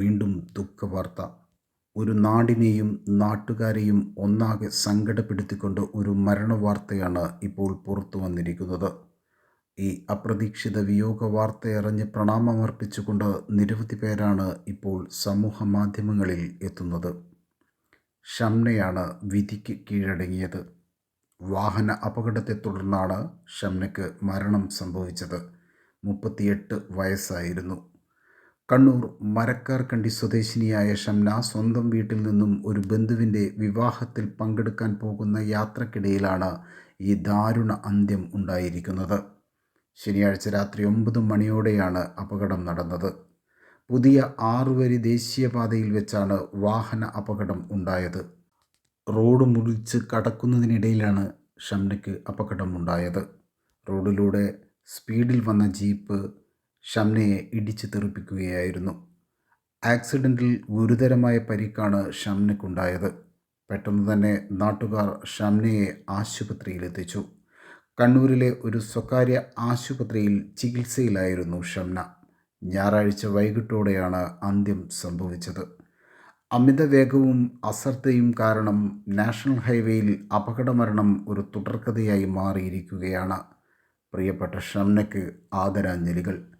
വീണ്ടും ദുഃഖവാർത്ത. ഒരു നാടിനെയും നാട്ടുകാരെയും ഒന്നാകെ സങ്കടപ്പെടുത്തിക്കൊണ്ട് ഒരു മരണവാർത്തയാണ് ഇപ്പോൾ പുറത്തു വന്നിരിക്കുന്നത്. ഈ അപ്രതീക്ഷിത വിയോഗ വാർത്തയറിഞ്ഞ് പ്രണാമമർപ്പിച്ചുകൊണ്ട് നിരവധി പേരാണ് ഇപ്പോൾ സമൂഹ മാധ്യമങ്ങളിൽ എത്തുന്നത്. ഷംനയാണ് വിധിക്ക് കീഴടങ്ങിയത്. വാഹന അപകടത്തെ തുടർന്നാണ് ഷംനയ്ക്ക് മരണം സംഭവിച്ചത്. മുപ്പത്തിയെട്ട് വയസ്സായിരുന്നു. കണ്ണൂർ മരക്കാർക്കണ്ടി സ്വദേശിനിയായ ഷംന സ്വന്തം വീട്ടിൽ നിന്നും ഒരു ബന്ധുവിന്റെ വിവാഹത്തിൽ പങ്കെടുക്കാൻ പോകുന്ന യാത്രക്കിടയിലാണ് ഈ ദാരുണ അന്ത്യം ഉണ്ടായിരിക്കുന്നത്. ശനിയാഴ്ച രാത്രി ഒമ്പത് മണിയോടെയാണ് അപകടം നടന്നത്. പുതിയ ആറുവരി ദേശീയപാതയിൽ വെച്ചാണ് വാഹന അപകടം ഉണ്ടായത്. റോഡ് മുറിച്ച് കടക്കുന്നതിനിടയിലാണ് ഷംനയ്ക്ക് അപകടമുണ്ടായത്. റോഡിലൂടെ സ്പീഡിൽ വന്ന ജീപ്പ് ഷംനയെ ഇടിച്ചു തെറിപ്പിക്കുകയായിരുന്നു. ആക്സിഡന്റിൽ ഗുരുതരമായ പരിക്കാണ് ഷംനയ്ക്കുണ്ടായത്. പെട്ടെന്ന് തന്നെ നാട്ടുകാർ ഷംനയെ ആശുപത്രിയിലെത്തിച്ചു. കണ്ണൂരിലെ ഒരു സ്വകാര്യ ആശുപത്രിയിൽ ചികിത്സയിലായിരുന്നു ഷംന. ഞായറാഴ്ച വൈകിട്ടോടെയാണ് അന്ത്യം സംഭവിച്ചത്. അമിതവേഗവും അശ്രദ്ധയും കാരണം നാഷണൽ ഹൈവേയിൽ അപകടമരണം ഒരു തുടർക്കഥയായി മാറിയിരിക്കുകയാണ്. പ്രിയപ്പെട്ട ഷംനയ്ക്ക് ആദരാഞ്ജലികൾ.